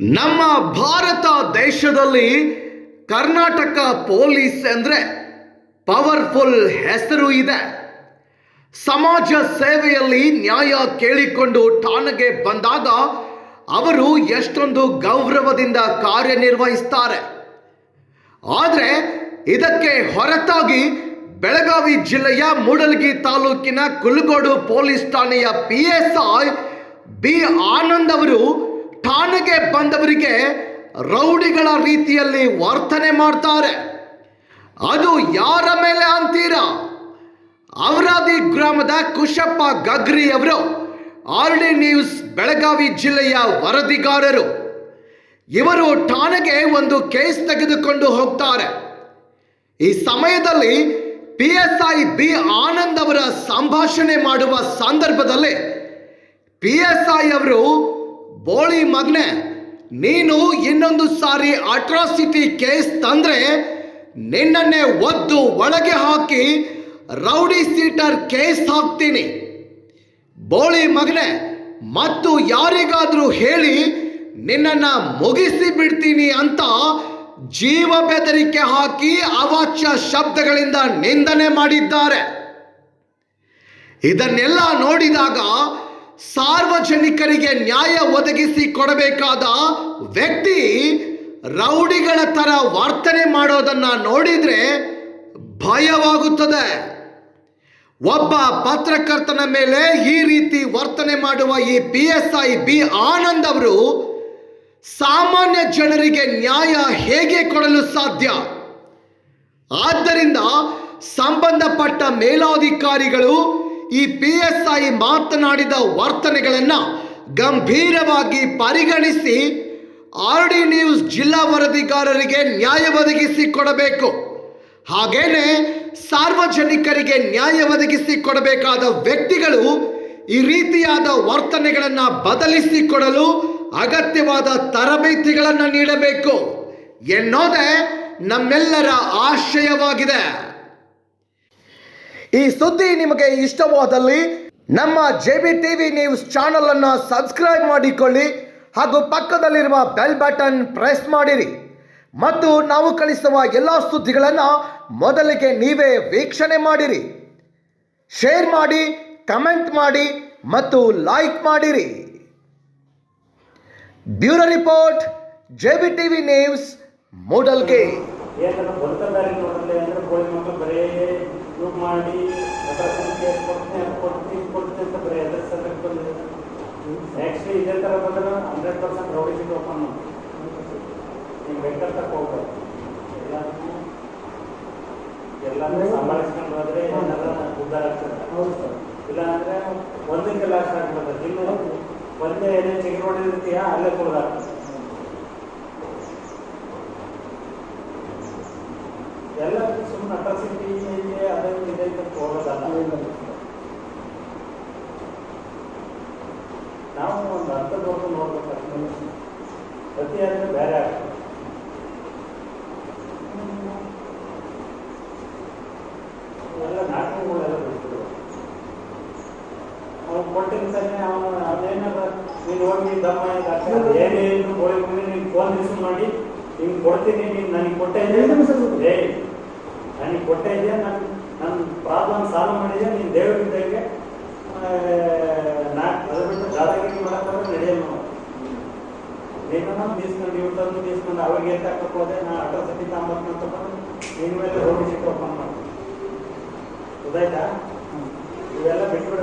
ನಮ್ಮ ಭಾರತ ದೇಶದಲ್ಲಿ ಕರ್ನಾಟಕ ಪೊಲೀಸ್ ಅಂದರೆ ಪವರ್ಫುಲ್ ಹೆಸರು ಇದೆ. ಸಮಾಜ ಸೇವೆಯಲ್ಲಿ ನ್ಯಾಯ ಕೇಳಿಕೊಂಡು ಠಾಣೆಗೆ ಬಂದಾಗ ಅವರು ಎಷ್ಟೊಂದು ಗೌರವದಿಂದ ಕಾರ್ಯನಿರ್ವಹಿಸ್ತಾರೆ. ಆದರೆ ಇದಕ್ಕೆ ಹೊರತಾಗಿ ಬೆಳಗಾವಿ ಜಿಲ್ಲೆಯ ಮೂಡಲಗಿ ತಾಲೂಕಿನ ಕುಲಗೋಡು ಪೊಲೀಸ್ ಠಾಣೆಯ P S I B Anand ಅವರು ಠಾಣೆಗೆ ಬಂದವರಿಗೆ ರೌಡಿಗಳ ರೀತಿಯಲ್ಲಿ ವರ್ತನೆ ಮಾಡ್ತಾರೆ. ಅದು ಯಾರ ಮೇಲೆ ಅಂತೀರಾ? ಅವರಾದಿ ಗ್ರಾಮದ ಕುಶಪ್ಪ ಗಗ್ರಿ ಅವರು ಆರ್ ಡಿ ನ್ಯೂಸ್ ಬೆಳಗಾವಿ ಜಿಲ್ಲೆಯ ವರದಿಗಾರರು. ಇವರು ಠಾಣೆಗೆ ಒಂದು ಕೇಸ್ ತೆಗೆದುಕೊಂಡು ಹೋಗ್ತಾರೆ. ಈ ಸಮಯದಲ್ಲಿ P S I B Anand ಅವರ ಸಂಭಾಷಣೆ ಮಾಡುವ ಸಂದರ್ಭದಲ್ಲಿ ಪಿ ಎಸ್ ಐ ಅವರು ಬೋಳಿ ಮಗ್ನೆ, ನೀನು ಇನ್ನೊಂದು ಸಾರಿ ಅಟ್ರಾಸಿಟಿ ಕೇಸ್ ತಂದ್ರೆ ನಿನ್ನನ್ನೇ ಒದ್ದು ಒಳಗೆ ಹಾಕಿ ರೌಡಿ ಸೀಟರ್ ಕೇಸ್ ಹಾಕ್ತೀನಿ. ಬೋಳಿ ಮಗ್ನೆ, ಮತ್ತು ಯಾರಿಗಾದ್ರೂ ಹೇಳಿ ನಿನ್ನನ್ನು ಮುಗಿಸಿ ಬಿಡ್ತೀನಿ ಅಂತ ಜೀವ ಬೆದರಿಕೆ ಹಾಕಿ ಅವಾಚ್ಯ ಶಬ್ದಗಳಿಂದ ನಿಂದನೆ ಮಾಡಿದ್ದಾರೆ. ಇದನ್ನೆಲ್ಲ ನೋಡಿದಾಗ ಸಾರ್ವಜನಿಕರಿಗೆ ನ್ಯಾಯ ಒದಗಿಸಿ ಕೊಡಬೇಕಾದ ವ್ಯಕ್ತಿ ರೌಡಿಗಳ ತರ ವರ್ತನೆ ಮಾಡೋದನ್ನ ನೋಡಿದ್ರೆ ಭಯವಾಗುತ್ತದೆ. ಒಬ್ಬ ಪತ್ರಕರ್ತನ ಮೇಲೆ ಈ ರೀತಿ ವರ್ತನೆ ಮಾಡುವ ಈ P S I B Anand ಅವರು ಸಾಮಾನ್ಯ ಜನರಿಗೆ ನ್ಯಾಯ ಹೇಗೆ ಕೊಡಲು ಸಾಧ್ಯ? ಆದ್ದರಿಂದ ಸಂಬಂಧಪಟ್ಟ ಮೇಲಾಧಿಕಾರಿಗಳು ಈ ಪಿ ಎಸ್ ಐ ಮಾತನಾಡಿದ ವರ್ತನೆಗಳನ್ನು ಗಂಭೀರವಾಗಿ ಪರಿಗಣಿಸಿ ಆರ್ ಡಿ ನ್ಯೂಸ್ ಜಿಲ್ಲಾ ವರದಿಗಾರರಿಗೆ ನ್ಯಾಯ ಒದಗಿಸಿ ಕೊಡಬೇಕು ಹಾಗೇನೆ ಸಾರ್ವಜನಿಕರಿಗೆ ನ್ಯಾಯ ಒದಗಿಸಿ ಕೊಡಬೇಕಾದ ವ್ಯಕ್ತಿಗಳು ಈ ರೀತಿಯಾದ ವರ್ತನೆಗಳನ್ನು ಬದಲಿಸಿಕೊಡಲು ಅಗತ್ಯವಾದ ತರಬೇತಿಗಳನ್ನು ನೀಡಬೇಕು ಎನ್ನೋದೇ ನಮ್ಮೆಲ್ಲರ ಆಶಯವಾಗಿದೆ. ಈ ಸುದ್ದಿ ನಿಮಗೆ ಇಷ್ಟವಾದಲ್ಲಿ ನಮ್ಮ J B TV news channel ಅನ್ನು ಸಬ್ಸ್ಕ್ರೈಬ್ ಮಾಡಿಕೊಳ್ಳಿ ಹಾಗೂ ಪಕ್ಕದಲ್ಲಿರುವ ಬೆಲ್ ಬಟನ್ ಪ್ರೆಸ್ ಮಾಡಿರಿ. ಮತ್ತು ನಾವು ಕಳಿಸುವ ಎಲ್ಲ ಸುದ್ದಿಗಳನ್ನು ಮೊದಲಿಗೆ ನೀವೇ ವೀಕ್ಷಣೆ ಮಾಡಿರಿ. ಶೇರ್ ಮಾಡಿ, ಕಮೆಂಟ್ ಮಾಡಿ ಮತ್ತು ಲೈಕ್ ಮಾಡಿರಿ. Bureau report J B TV news, Mudalgi. ಅಂದ್ರೆ ಮಾಡಿ ಕೊಡ್ತೀನಿ ಕೊಡ್ತೀನಿ ಕೊಡ್ತೀನಿ ಅಂತ ಬರೀ ಎದ್ರ ಸಲಕ್ಕೆ ಬಂದಿದೆ ಆ್ಯಕ್ಚುಲಿ ಇದೇ ಥರ ಬಂದ್ರೆ ಹಂಡ್ರೆಡ್ ಪರ್ಸೆಂಟ್ ಓಪನ್ ಮಾಡಿ ನೀವು ಎಲ್ಲಾನು ಸಂಭಾಳಿಸ್ಕೊಂಡು ಹೋದ್ರೆ ಉದ್ಧಾರ ಆಗ್ತದೆ. ಇಲ್ಲ ಅಂದ್ರೆ ಒಂದಕ್ಕೆ ಲಾಸ್ಟ್ ಆಗ್ಬೋದು ಇನ್ನು ಒಂದೇ ಏನೇ ನೋಡಿರ್ತೀಯ ಅಲ್ಲೇ ಕುಡ್ದಾಗ್ತದೆ ಎಲ್ಲ ಸುಮ್ಮನೆ ಅಟ್ರಾಸಿಟಿ ಇದೆ ಅದೇ ಇದೆ ಅಂತ ಹೋಗೋದಲ್ಲ ನಾವು ಒಂದು ಅರ್ಥದವರೆಗೂ ನೋಡ್ಬೇಕಾಗ್ತದೆ ಪ್ರತಿ ಆದರೆ ಬೇರೆ ಆಗ್ತದೆ. ಎಲ್ಲ ನಾಟಕಗಳೆಲ್ಲ ಬಿಡ್ತಿದ್ರು. ಅವ್ನು ಕೊಟ್ಟಿರ್ತಾನೆ ಅವನು ಅದೇನಾರ ನೀನು ಹೋಗಿ ದಮ್ಮ ಏನೇನು ಗೋಳಿ ನೀನು ಫೋನ್ ರಿಸೀವ್ ಮಾಡಿ ನಿಂಗೆ ಕೊಡ್ತೀನಿ ನೀನು ನನಗೆ ಕೊಟ್ಟೆ ಏ ನನಗೆ ಕೊಟ್ಟೆ ಇದೆಯಾ? ನಾನು ನನ್ನ ಪ್ರಾಬ್ಲಮ್ ಸಾಲ್ವ್ ಮಾಡಿದ್ಯಾ ನೀನು ದೇವರಿದ್ದಂಗೆ ನಾ ಅದು ಬಿಟ್ಟು ದಾದಾಗಿರಿ ಮಾಡಕ್ಕೆ ನಡೆಯಲ್ಲ ನಾವು ನೀನು ಬೀಸ್ಕೊಂಡು ಇವ್ರು ತಂದು ಬೀಸ್ಕೊಂಡು ಅವ್ರಿಗೆ ಹಾಕಕ್ಕೆ ಹೋದೆ. ನಾ ಅಡ್ರೆಸ್ ತಾಂಬತ್ತು ಅಂತ ನಿನ್ನ ಮೇಲೆ ಹೋಗಿ ಸಿಟ್ಟು ಓಪನ್ ಮಾಡ್ತೀನಿ ಗೊತ್ತಾಯ್ತಾ ಇವೆಲ್ಲ ಬಿಟ್ಬಿಡ.